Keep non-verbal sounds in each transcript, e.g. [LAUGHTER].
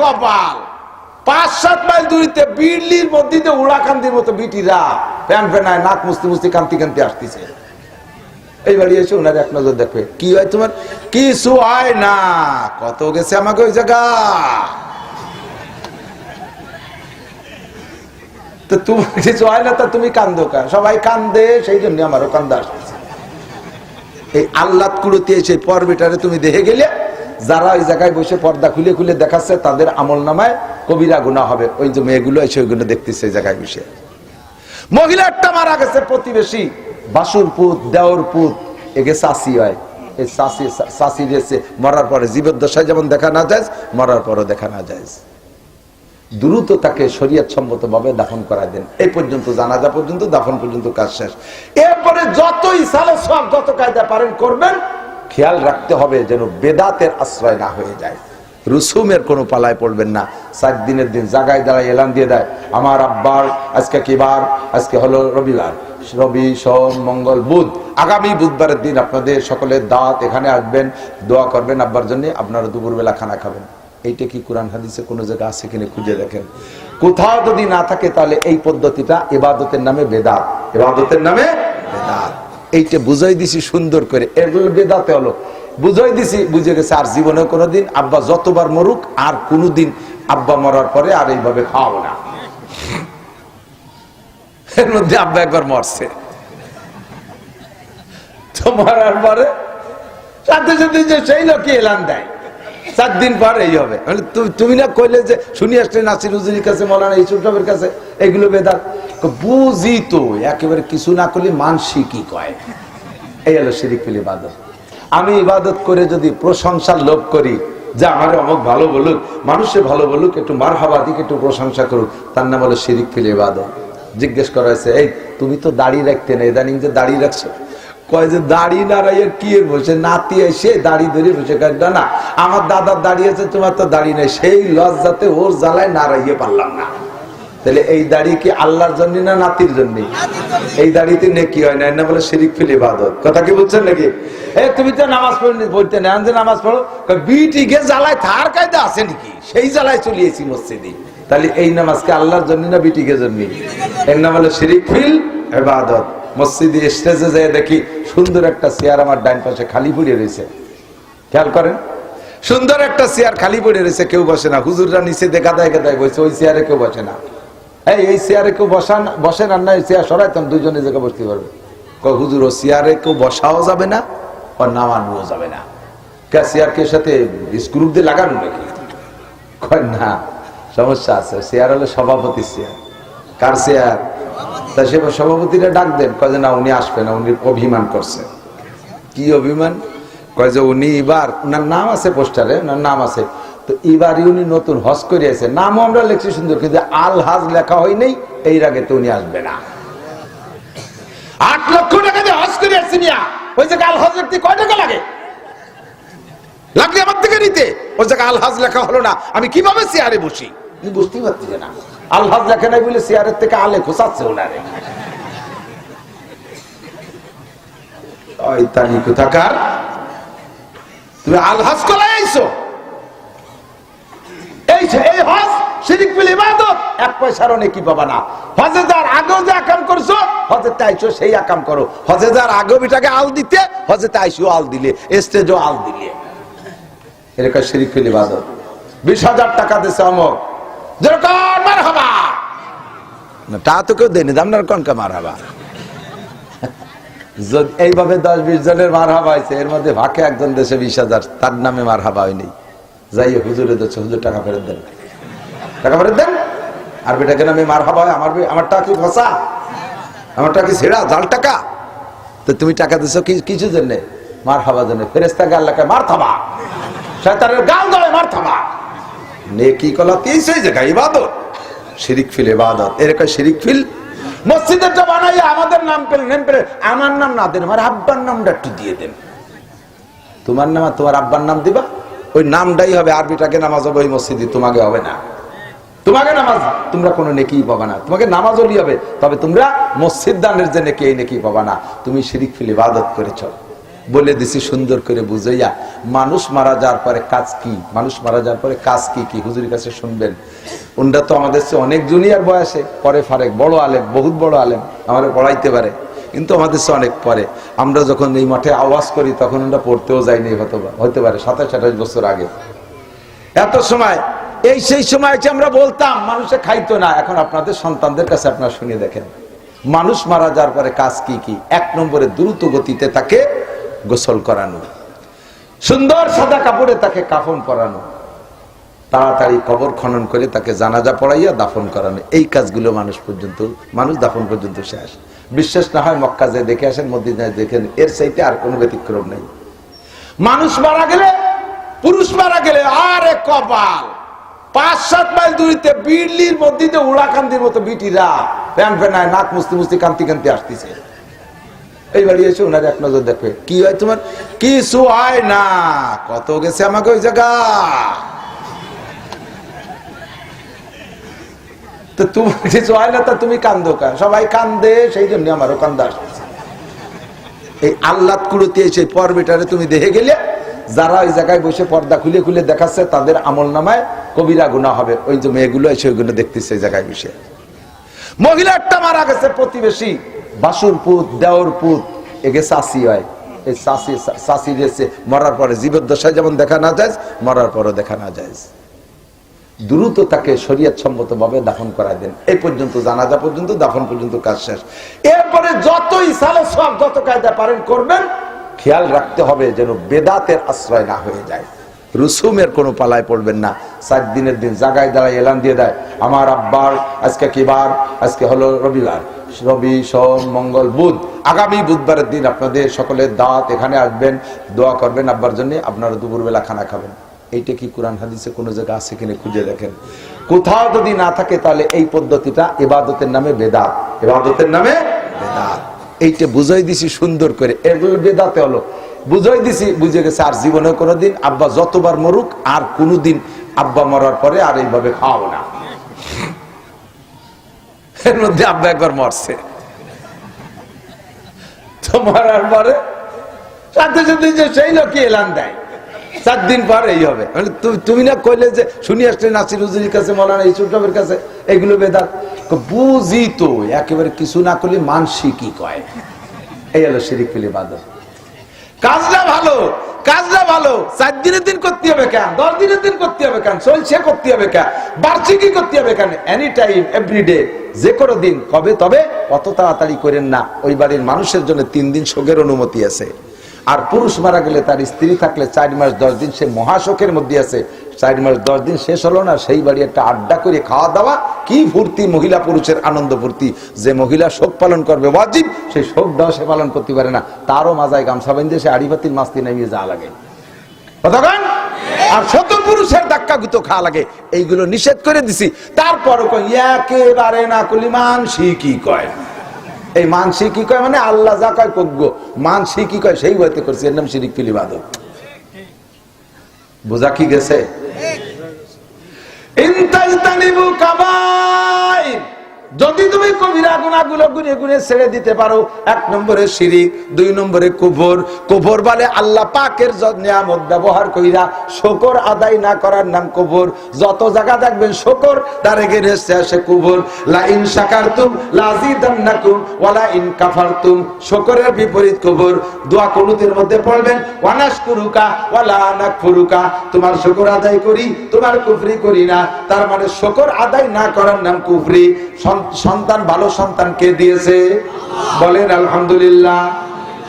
কপাল। পাঁচ, সাত মাইল দূরিতে বিড়লির মধ্যে উড়াকান্দির মতো বিটিরা প্যান ফেনায় নাক মুস্তি মুস্তি কান্তি কান্তি আসতেছে। এই এসে ওনার এক নজর দেখবে। কি হয় তোমার? কিছু হয় না। কত গেছে আমাকে ওই জায়গা? তো [LAUGHS] কিছু হয় না, তা তুমি কান্দো কা সবাই কান্দে, সেই জন্য আমারও কান্দা আসতেছে। এই আল্লাহ কুড়ুতে সেই পর্বেটারে তুমি দেখে গেলে যারা ওই জায়গায় বসে পর্দা খুলে খুলে দেখাচ্ছে, তাদের আমল নামায় কবিরা গুণা হবে। ওই যে মেয়েগুলো এসে ওইগুলো দেখতেছে এই জায়গায় বসে। মহিলাটা মারা গেছে প্রতিবেশী। বাসুর পুত দেওর পুত একে চাষি হয়। এই চাষি চাষি গেছে, মরার পরে জীবদ্দশায় যেমন দেখা না যায়, মরার পরও দেখা না যায়। দ্রুত তাকে শরীয়ত সম্মত ভাবে দাফন করা দেন। এই পর্যন্ত জানাজা পর্যন্ত, দাফন পর্যন্ত কাজ শেষ। এরপরে যতই সালে সব যত কায়দা পারেন করবেন খেয়াল রাখতে হবে যেন বেদাতের আশ্রয় না হয়ে যায়। রুসুমের কোনো পালায় পড়বেন না। সাত দিনের দিন জাগায় দাঁড়ায় এলান দিয়ে দেয়, আমার আব্বার আজকে কি বার? আজকে হলো রবিবার। রবি, সোম, মঙ্গল, বুধ। আগামী বুধবারের দিন আপনাদের সকলের দাঁত এখানে আসবেন। দোয়া করবেন আব্বার জন্য, আপনারা দুপুরবেলা খানা খাবেন। এইটা কি কোরআন হাদিসে কোনো জায়গা আছে কিনা খুঁজে দেখেন। কোথাও যদি না থাকে তাহলে এই পদ্ধতিটা এবাদতের নামে বেদাত। এবাদতের নামে বেদাত। এইটা বুঝাই দিছি সুন্দর করে। এগুলো বেদাতে হলো। বুঝাই দিছি, বুঝে গেছে আর জীবনে কোনোদিন আব্বা যতবার মরুক, আর কোনোদিন আব্বা মরার পরে আর এইভাবে খাওয়াবো না। এর মধ্যে আব্বা একবার মরছে। তো মরার পরে সাথে সাথে যে সেই লোকই এলান দেয়। চার দিন পর এই হবে। তুমি না কইলে যে শুনি আসলে নাসির হুজুরির কাছে, মৌলানা ইসুফের কাছে, এগুলো বেদাত। বুঝি তো, একেবারে কিছু না করলে মানসি কি কয়। এই হলো শিরিক ফিল ইবাদত। আমি ইবাদত করে যদি প্রশংসার লোভ করি, যে আমার অমুক ভালো বলুক, মানুষে ভালো বলুক, একটু মার হাবা দিক একটু প্রশংসা করুক, তার নাম হলো শিরিক ফিল ইবাদত। জিজ্ঞেস করা হয়েছে, এই, তুমি তো দাড়ি রাখতে না, ইদানিং যে দাড়ি রাখছো? কয় যে দাড়ি না রাইয়ের কি বসে? নাতি এসে দাড়ি ধরে বসে কয়, না না, আমার দাদার দাড়ি আছে, তোমার তো দাড়ি নেই। সেই লজ্জাতে ওর জ্বালায় না রাইয়ে পারলাম না। তাহলে এই দাড়ি কি আল্লাহর জন্য না নাতির জন্য? এই দাড়িতে নেকি হয় না নাম বলে শিরিক ফিল ইবাদত। কথা কি বলছেন নাকি? এ, তুমি তো নামাজ পড়নি বলতে না যে নামাজ পড়ো। বিটি গে জ্বালায় থার কায়দা আছে নাকি? সেই জ্বালায় চলিয়েছি মসজিদে। তাহলে এই নামাজকে আল্লাহর জন্য না বিটিকে জন্য? এর নাম হলো শিরিক ফিল ইবাদত। মসজিদে স্টেজে যেয়ে দেখি সুন্দর একটা চেয়ার আমার ডাইন পাশে খালি পড়ে রয়েছে। খেয়াল করেন? সুন্দর একটা চেয়ার খালি পড়ে রয়েছে, কেউ বসে না। হুজুররা নিচে দেখা দেয় দেয় বসে ওই চেয়ারে কেউ বসে না। এই এই চেয়ারে কেউ বসান আর না এই চেয়ার সরাইতাম দুইজনে জায়গায় বসতে পারবে। হুজুর, ও চেয়ারে কেউ বসাও যাবে না আর নামানোও যাবে না? কে চেয়ারকে সাথে স্ক্রুপ দিয়ে লাগানো নাকি? না, সমস্যা আছে, চেয়ার হলো সভাপতি চেয়ার। কার চেয়ার? তা সে সভাপতিরা ডাক দেন, কয় যে না, উনি আসবে না, উনি অভিমান করছে। কি অভিমান? কয় যে উনি এবার ওনার নাম আছে পোস্টারে ওনার নাম আছে। তো এবারই উনি নতুন হজ করে আছে নামও আমরা লিখছি সুন্দর, কিন্তু আল হাজ লেখা হয় নেই এই আগে তো উনি আসবে না। আট লক্ষ টাকা দিয়ে হজ করে আসছি মিয়া। ওই জায়গায় আল হজ লিখতে কয় টাকা লাগে? লাগলে আমার থেকে নিতে। ওই জায়গায় আল হাজ লেখা হলো না। আমি কীভাবে চেয়ারে বসি? বুঝতেই পারছি না। আল হাজ লেখা নাই বলে চেয়ারের থেকে আলে খোসাচ্ছে ওনারে। কোথাকার? তুমি আলহাজ কলাই আইছো? এই এই হজ, শিরিক বিল ইবাদত, এক পয়সারও নেকি পাবা না। হজে যার যে আকাম করছ, হজে তাইছো সেই আকাম করো। হজে যার আগেও বিটাকে আল দিতে, হজে তাইছো আল দিলে, স্টেজও আল দিলে। এরকম শিরিক বিল ইবাদত। বিশ হাজার টাকা দিছে অমক যেরকম না, তা তো কেউ দেয়নি আপনার কনকা মার হবা এইভাবে দশ বিশ জনের মার হাবা হয়েছে এর মধ্যে ভাকে একজন দেশে বিশ হাজার, তার নামে মার হাবা হয়নি। যাই হুজুরে দিচ্ছে হুজুর টাকা ফেরত দেন। টাকা ফেরত দেন? আর বেটাকে নামে মার হাবা হয়, আমার আমার টাকা কি ফসা আমার টাকা কি ছেড়া? জাল টাকা? তো তুমি টাকা দিছো কিছু জন্য? মার হাবা জন্য। ফেরেস্তা গাল লেখায় মার থাবা শয়তানের গাল দলে মার থাবা নেকি কলা তিন সেই জায়গায় ইবাদত। ইবাদত। এরকম বানাইয়া আমাদের নাম আমার নাম না দেন, আমার আব্বার নামটা একটু দিয়ে দেন। তোমার নাম তোমার আব্বার নাম দিবা? ওই নামটাই হবে আরবিটাকে নামাজ হবে ওই মসজিদে, তোমাকে হবে না। তোমাকে নামাজ, তোমরা কোনো নেকি পাবা না। তোমাকে নামাজ হলি হবে, তবে তোমরা মসজিদ দানের যে নেকি, এই নেকি পাবা না। তুমি শিরিক ফিল ইবাদত করেছ। বলে দিছি সুন্দর করে বুঝাইয়া, মানুষ মারা যাওয়ার পরে কাজ কি? মানুষ মারা যাওয়ার পরে কাজ কি কি? হুজুরের কাছে শুনবেন। উনরা তো আমাদের চেয়ে অনেক জুনিয়র বয়সে, পরে ফারেক, বড় আলেম, বহুত বড় আলেম আমাদের পড়াইতে পারে। কিন্তু আমাদের চেয়ে অনেক পরে। আমরা যখন এই মাঠে আওয়াজ করি, তখন আমরা পড়তেও যাইনি হতে পারে, সাতাশ আঠাশ বছর আগে। এত সময়, এই সেই সময় যে আমরা বলতাম, মানুষে খাইতো না। এখন আপনাদের সন্তানদের কাছে আপনারা শুনে দেখেন। মানুষ মারা যাওয়ার পরে কাজ কি কি? এক নম্বরে দ্রুত গতিতে তাকে গোসল করানো। সুন্দর সাদা কাপড়ে তাকে কাফন পরানো। তাড়াতাড়ি কবর খনন করে তাকে জানাজা পড়াইয়া দাফন করানো। এই কাজগুলো মানুষ পর্যন্ত, মানুষ দাফন পর্যন্ত শেষ। বিশ্বাস না হয় মক্কা যে দেখে আসেন, মদিনায় দেখেন এর চাইতে আর কোনো ব্যতিক্রম নেই। মানুষ মারা গেলে, পুরুষ মারা গেলে আরে কপাল। পাঁচ, সাত মাইল দূরিতে বিড়লির মধ্যে উড়াকান্দির মতো বিটিরা, প্যান নাক মুস্তি মুস্তি কান্তি কান্তি আসতেছে। এই বাড়ি এসে ওনার এক নজর দেখবে কি হয় তোমার? কিছু হয় না। কত গেছে আমাকে ওই জায়গা? তো তোমার [LAUGHS] কিছু হয় না, তা তুমি কান্দো সবাই কান্দে, সেই জন্য আমারও কান্দা এই আল্লাদ পর্বেটারে তুমি দেখে গেলে, যারা ওই জায়গায় বসে পর্দা খুলে খুলে দেখাচ্ছে, তাদের আমল নামায় কবিরা গুণা হবে। ওই যে মেয়েগুলো এসে ওইগুলো দেখতেছে জায়গায় বসে। মারা গেছে প্রতিবেশী। বাসুর পুত দেওর পুত এগে চাষি হয়। এই চাষি চাষি গেছে মরার পরে জীবের দশায় যেমন দেখা না যায়, মরার পরও দেখা না যায়। দ্রুত তাকে শরীয়ত সম্মত ভাবে দাফন করা দেন। এই পর্যন্ত, জানাজা পর্যন্ত, দাফন পর্যন্ত কাজ শেষ। এরপরে যতই সালে সব যত কায়দা পারেন করবেন, খেয়াল রাখতে হবে যেন বেদাতের আশ্রয় না হয়ে যায়। রুসুমের কোনো পালায় পড়বেন না। সাত দিনের দিন জাগায় দাঁড়ায় এলান দিয়ে দেয়, আমার আব্বার আজকে কি বার? আজকে হলো রবিবার। রবি, সোম, মঙ্গল, বুধ। আগামী বুধবারের দিন আপনাদের সকলের দাঁত এখানে আসবেন, দোয়া করবেন আব্বার জন্য, আপনারা দুপুরবেলা খানা খাবেন। এইটা কি কোরআন হাদিসে কোনো জায়গা আছে কিনে খুঁজে দেখেন। কোথাও যদি না থাকে তাহলে এই পদ্ধতিটা এবাদতের নামে বেদাত। এবাদতের নামে বেদাত। এইটা বুঝাই দিছি সুন্দর করে। এগুলো বেদাতে হলো। বুঝাই দিছি, বুঝে গেছে আর জীবনে কোনোদিন আব্বা যতবার মরুক, আর কোনোদিন আব্বা মরার পরে আর এইভাবে খাওয়াবো না। এর মধ্যে আব্বা একবার মরছে। তো মরার পরে সাথে সাথে যে সেই লোকই এলান দেয়। চার দিন পর এই হবে। তুমি না কইলে যে শুনি আসলে নাসির হুজুরির কাছে, মৌলানা ইসুফের কাছে, এগুলো বেদাত? বুঝি তো, একেবারে কিছু না করলে মানসি কি কয়? এই হলো শিরিক ফিলি বাদল কাজটা ভালো কাজটা ভালো। চার দিনের দিন করতে হবে কেন? দশ দিনের দিন করতে হবে কেন? চলছে, করতে হবে কেন? বার্ষিকী করতে হবে কেন? এনি টাইম এভরিডে যে কোনো দিন, কবে তবে অত তাড়াতাড়ি করেন না। ওই বাড়ির মানুষের জন্য তিন দিন শোকের অনুমতি আছে। আর পুরুষ মারা গেলে তার স্ত্রী থাকলে চার মাস, দশ দিন সে মহাশোকের মধ্যে আছে। চার মাস, দশ দিন শেষ হলো না, সেই বাড়ি একটা আড্ডা করে খাওয়া দাওয়া। কি ফুর্তি, মহিলা পুরুষের আনন্দ ফুর্তি। যে মহিলা শোক পালন করবে, ওয়াজিব, সেই শোক দাও সে পালন করতে পারে না। তারও মাজায় গামছা বেঁধে সে আড়িবাতির মাস্তি নামিয়ে যা লাগে। আর শত পুরুষের ধাক্কা গুতো খাওয়া লাগে। এইগুলো নিষেধ করে দিছি। তারপরও কই একেবারে না কলিমান মানসি কি কয়? এই মানসি কি কয় মানে আল্লাহ যা কয় কজ্ঞ মানসি কি কয়? সেই হইতে করছে এর নাম শিরিক ফিলি বাদক বোঝা কি গেছে? ইনতাজতানিবু কাবাইর। যদি তুমি কবিরা গুণাগুলো গুনে গুনে ছেড়ে দিতে পারো, এক নম্বরে শিরিক, দুই নম্বরে কুফর। কুফর বলে আল্লাহ পাকের নিয়ামত ব্যবহার কইরা শকর আদায় না করার নাম কুফর। যত জায়গা দেখবেন শকর, তার এগের আসে কুফর। লা ইন শাকারতুম লাজিদান্নাকুম ওয়ালা ইন কাফারতুম। শকরের বিপরীত কুফর। দোয়া কুনুতের মধ্যে পড়বেন? ওয়ানাশকুরুকা ওয়ালা নাকফুরুকা। তোমার শকর আদায় করি, তোমার কুফরি করি না। তার মানে শকর আদায় না করার নাম কুফরি। সন- সন্তান ভালো সন্তান কে দিয়েছে? বলেন, আলহামদুলিল্লাহ।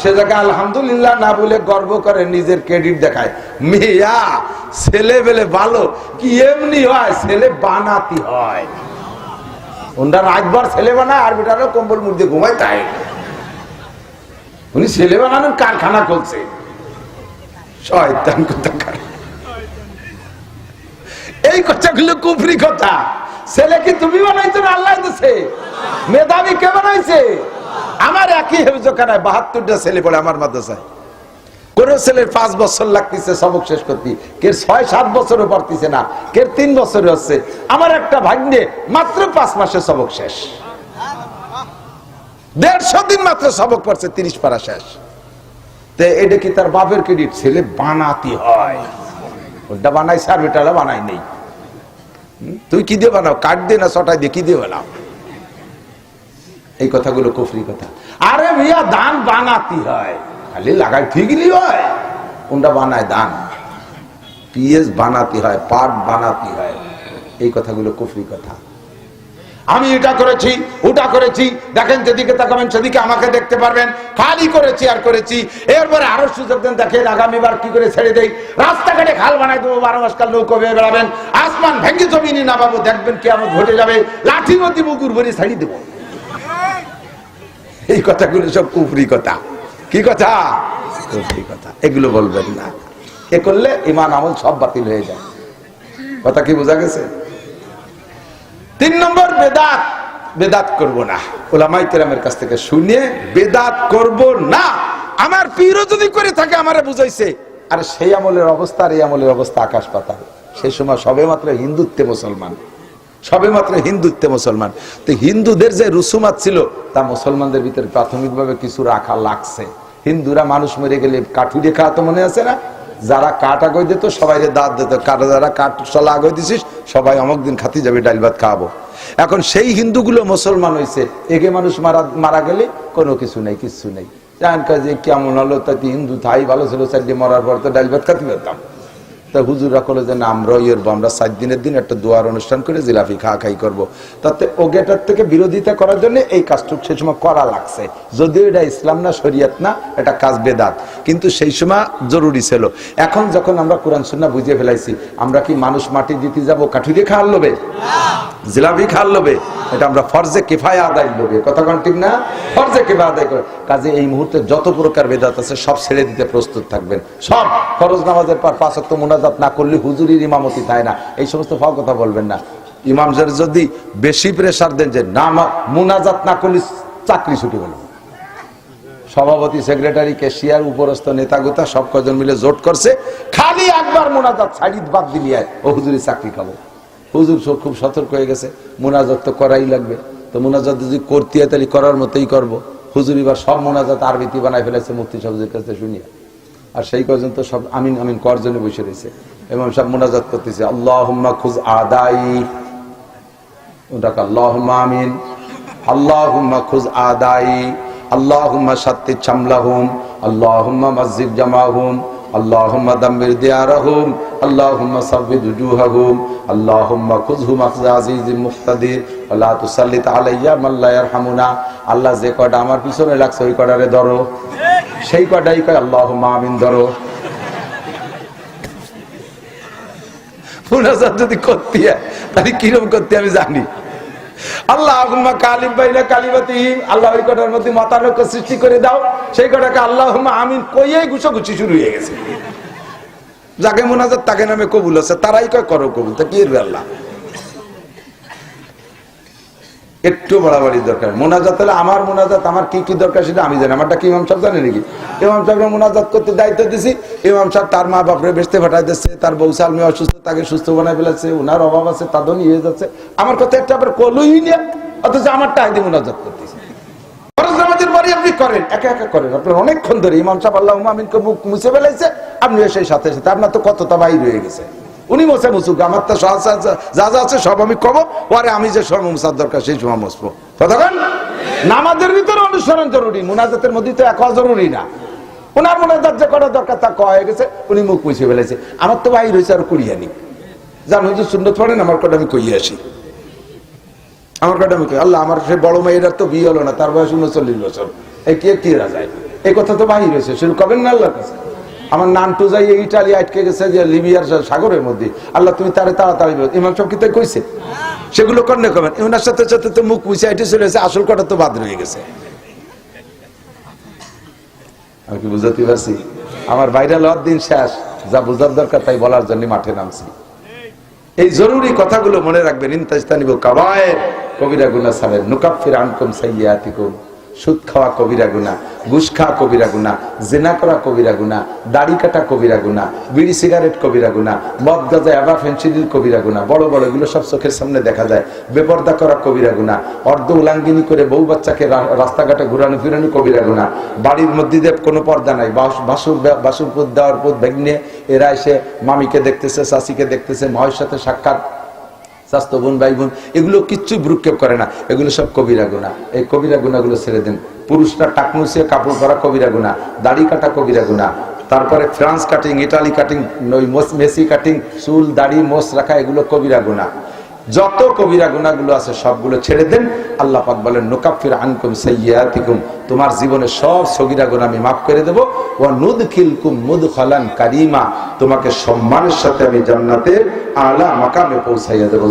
সে জায়গায় আলহামদুলিল্লাহ না বলে গর্ব করে নিজের ক্রেডিট দেখায়। মেয়া, ছেলে বেলে ভালো, কি এমনি হয়? ছেলে বানাতি হয়। ওনারা ছেলে বানায়, আর বেটারও কম্বল ঘুমায় তাই। উনি ছেলে বানানোর কারখানা করছে শয়তান কোথাকার। এই কথাগুলো কুফরি কথা। ছেলে কি তুমি বানাইছো না আল্লাহ দিছে? মেধাবী কে বানাইছে? আমার একই হেফজখানায় বাহাত্তরটা ছেলে পড়ে আমার মাদ্রাসায়। কোন ছেলের পাঁচ বছর লাগতেছে, সবক শেষ করতে। কে ছয়, সাত বছরও পারতেছে না কে তিন বছর হচ্ছে আমার একটা ভাগ্নে মাত্র পাঁচ মাসে সবক শেষ। দেড়শো দিন মাত্র সবক পড়ছে, তিরিশ পারা শেষ। তো এটা কি তার বাপের ক্রেডিট ছেলে বানাতে হয়। ওটা বানাইছে আর বেটালা বানাই নেই। তুই কি দিয়ে বানাও? কাঠ দিয়ে না ছটাই দিয়ে? কি দিয়ে বানাও? এই কথাগুলো কুফরি কথা। আরে মিয়া দান বানাতি হয়। খালি লাগাই ফিগলি হয়। কোনটা বানায়? দান পিএস বানাতি হয়, পাট বানাতি হয়। এই কথাগুলো কফরি কথা। আমি এটা করেছি, ওটা করেছি। দেখেন যেদিকে তাকাবেন সেদিকে আমাকে দেখতে পারবেন। খালি করেছি আর করেছি। এরপরে আরও সুযোগ দেন, দেখেন আগামীবার কি করে ছেড়ে দেই। রাস্তাঘাটে খাল বানাই দেবো, বারো মাস কাল নৌকো বেয়ে বেড়াবেন। আসমান ভেঙে জমিনি না পাবো দেখবেন কি আমার ঘটে যাবে। লাঠি মতি বুকুর ভরি ছাড়ি দেবো। এই কথাগুলো সব কুফরি কথা। কি কথা? কুফরি কথা। এগুলো বলবেন না। এ করলে? ইমান আমল সব বাতিল হয়ে যায়। কথা কি বোঝা গেছে? তিন নম্বর, বেদাত। বেদাত করব না। ওলামাই কেরামের কাছ থেকে শুনে বেদাত করব না। আমার পীরও যদি করে থাকে, আমারে বুঝাইছে। আর সেই আমলের অবস্থা আর এই আমলের অবস্থা আকাশ পাতাল। সেই সময় সবে মাত্র হিন্দুত্বে মুসলমান। সবে মাত্র হিন্দুত্বে মুসলমান। তো হিন্দুদের যে রুসুমাত ছিল, তা মুসলমানদের ভিতরে প্রাথমিকভাবে কিছু রাখা লাগছে। হিন্দুরা মানুষ মরে গেলে কাঠুরিয়ে খাওয়া তো মনে আছে না? যারা কাঠ আগে দিত সবাই দাঁত দিত। কাঠ যারা কাঠ চলা আগই দিছিস, সবাই অমুক দিন খাতি যাবে ডাইল ভাত খাওয়াবো। এখন সেই হিন্দুগুলো মুসলমান হয়েছে একে মানুষ মারা মারা গেলে কোনো কিছু নেই কিছু নেই। জান কাজে কেমন হলো, তাতে হিন্দু তাই ভালো ছিল চারটি মরার পর তো ডাল ভাত খাতি পেতাম। তা হুজুরা করল যে আমরা ইয়ের আমরা সাত দিনের দিন একটা দোয়ার অনুষ্ঠান করে জিলাপি খাওয়া খাই করব। তাতে ওগেটার থেকে বিরোধিতা করার জন্য এই কাজটুক সেই সময় করা লাগছে। যদিও এটা ইসলাম না, শরিয়াত না, এটা কাজ বেদাত। কিন্তু সেই সময় জরুরি ছিল। এখন যখন আমরা কোরআন সুন্না বুঝিয়ে ফেলাইছি, আমরা কি মানুষ মাটি দিতে যাব কাঠুরে খাওয়ার লোবে জিলাপি খাওয়ার লোবে এটা আমরা ফরজে কেফায় আদায় কথা কোন ঠিক না? ফরজে কেফায় আদায় করে। কাজে এই মুহূর্তে যত প্রকার বেদাত আছে সব ছেড়ে দিতে প্রস্তুত থাকবেন। সব ফরজ নামাজের পর পাঁচ অক্ট মোনাজাত না করলে হুজুরির ইমামতি তাই না। এই সমস্ত ফাও কথা বলবেন না। ইমামদের যদি বেশি প্রেসার দেন যে না মোনাজাত না করলে চাকরি ছুটি গেল সভাপতি সেক্রেটারি কেশিয়ার উপরস্থ নেতাগুতা সব কজন মিলে জোট করছে। খালি একবার মোনাজাত ছাড়ি বাদ দিলি আয়, ও হুজুরি চাকরি খাব। হুজুর সব খুব সতর্ক হয়ে গেছে, মোনাজাত তো করাই লাগবে। তো মোনাজাত যদি করতে হয় তাহলে করার মতোই করব। হুজুর এবার সব মোনাজাত আরবিতি বানাই ফেলেছে মুফতি সাহেবের কাছে শুনিয়া। আর সেই পর্যন্ত সব আমিন আমিন কর জন্য বসে রয়েছে। এবং সব মোনাজাত করতেছে আল্লাহ খুজ আদাই। আল্লাহ আমিন। আল্লাহ খুজ আদাই। আল্লাহুম্মা সাত্তি চামলাহুম। আল্লাহুম্মা মসজিদ জামাহুম। আল্লাহুম্মা দাম্বির দিয়ারাহুম, আল্লাহুম্মা সাব্বিদ উজুহাহুম, আল্লাহুম্মা খুযহুম আখযা আজিজিম মুক্তাদির ওয়া তুসাল্লিত আলাইয়া মান লা ইয়ারহামুনা। আল্লাহ যে কয়টা আমার পিছনে লাগছে ওই কয়টারে ধরো। সেই কয়টাই কয়, আল্লাহুম্মা আমিন ধরো। মুনাজাত যদি করতে তাহলে কীরকম করতে আমি জানি। আল্লাহ সৃষ্টি করে দাও, সেই আল্লাহ আমিন কইয়েই শুরু হয়ে গেছে। যাকে তাকে নামে কবুল আছে, তারাই কয় করো কবুল, তা কি আল্লাহ? একটু বাড়াবাড়ি দরকার। মোনাজাত হলে আমার মোনাজাত, আমার কি কি দরকার সেটা আমি জানি আমারটা কি ইমাম সাহেব জানে নাকি? ইমাম সাহেব মোনাজাত করতে দায়িত্ব দিছি। ইমাম সাহেব তার মা বাপরে বেসতে ফাটাই দিচ্ছে, তার বউ সালমি অসুস্থ, তাকে সুস্থ বানাই ফেলেছে ওনার অভাব আছে তাদের নিয়ে যাচ্ছে। আমার কথা একটা আবার কলুই না, অথচ আমারটা আইদি মোনাজাত করতেছে। আপনি করেন, একা একা করেন। আপনার অনেকক্ষণ ধরে ইমাম সাহেব আল্লাহ আমিনকে মুখ মুছে ফেলাইছে আপনি সেই সাথে সাথে। আপনার তো কতটা বাইর হয়ে গেছে? উনি মোসে মুসুক আমার তো যা যা আছে সব আমি কব, পরে আমি যে সময় মুসার দরকার সেই সময় মুসবো কতক্ষণ নামাজের ভিতরে অনুসরণ জরুরি, মুনাজাতের মধ্যে তো এক জরুরি না। ওনার মোনাজাত যে করা দরকার, তা কয়া গেছে? উনি মুখ মুছে ফেলেছে। আমার তো বাইর হয়েছে আর কুড়িয়ানি জানো যে সুন্দর পড়েন, আমার কটা আমি কইয়ে আসি। আমার কটা আমি আল্লাহ, আমার সে বড় মেয়েটার তো বিয়ে হলো না, তার বয়স উনচল্লিশ বছর। এই কে কি রাজায়? এই কথা তো বাহির হয়েছে শুরু কবেন না আল্লাহর কাছে? আমার নানটু যাই ইটালি আটকে গেছে যে লিবিয়ার সাগরের মধ্যে। আল্লাহ, তুমি তারে তাড়াতাড়ি। ইমাম সব কিতাব কইছে? সেগুলো কন্যা কবেন ওনার সাথে সাথে তো মুখ মুছে আইটে চলে গেছে। আসল কটা তো বাদ রয়ে গেছে। আমি কি বুঝাতে পারছি? আমার বাইরে লওয়ার দিন শেষ। যা বুঝার দরকার তাই বলার জন্য মাঠে নামছি। এই জরুরি কথাগুলো মনে রাখবেন। কাবায়ে কবিরা গুনা সালের নুকাফির আনকুম সাইয়াতিকুম সুদ খাওয়া কবিরা গুনা ঘুষ খাওয়া কবিরা গুনা জেনা করা কবিরা গুনা দাড়ি কাটা কবিরা গুনা বিড়ি সিগারেট কবিরা গুনা মদ গাজা অ্যাবা ফেন্সিডিল কবিরা গুনা বড় বড় এগুলো সব চোখের সামনে দেখা যায়। বেপর্দা করা কবিরা গুনা অর্ধ উলাঙ্গিনী করে বউ বাচ্চাকে রাস্তাঘাটে ঘুরানো ফিরানো কবিরা গুনা বাড়ির মধ্যে কোনো পর্দা নাই, বাস- বাসুর বাসুর পুত, দেওয়ার পুত ভেঙে এরা এসে মামিকে দেখতেছে, চাষিকে দেখতেছে মহের সাথে সাক্ষাৎ স্বাস্থ্য বোন ভাই বোন এগুলো কিচ্ছু ভ্রুক্ষেপ করে না। এগুলো সব কবিরা গুণা। এই কবিরা গুণাগুলো ছেড়ে দেন। পুরুষরা টাকমুসিয়ে কাপড় পরা কবিরা গুণা। দাড়ি কাটা কবিরা গুণা। তারপরে France cutting Italy cutting Messi cutting চুল, দাড়ি, মোস রাখা, এগুলো কবিরা গুণা। যত কবিরা গুণাগুলো আছে, সবগুলো ছেড়ে দেন। আল্লাহ পাক বলেন, নোকাফির আনকুম সাইয়াতিকুম তোমার জীবনে সব সগিরা গুণ আমি মাফ করে দেবো। ও নুদ খিলকুম মুদ খালান কারিমা। তোমাকে সম্মানের সাথে আমি জান্নাতের আলা মাকামে পৌঁছাইয়া দেবো।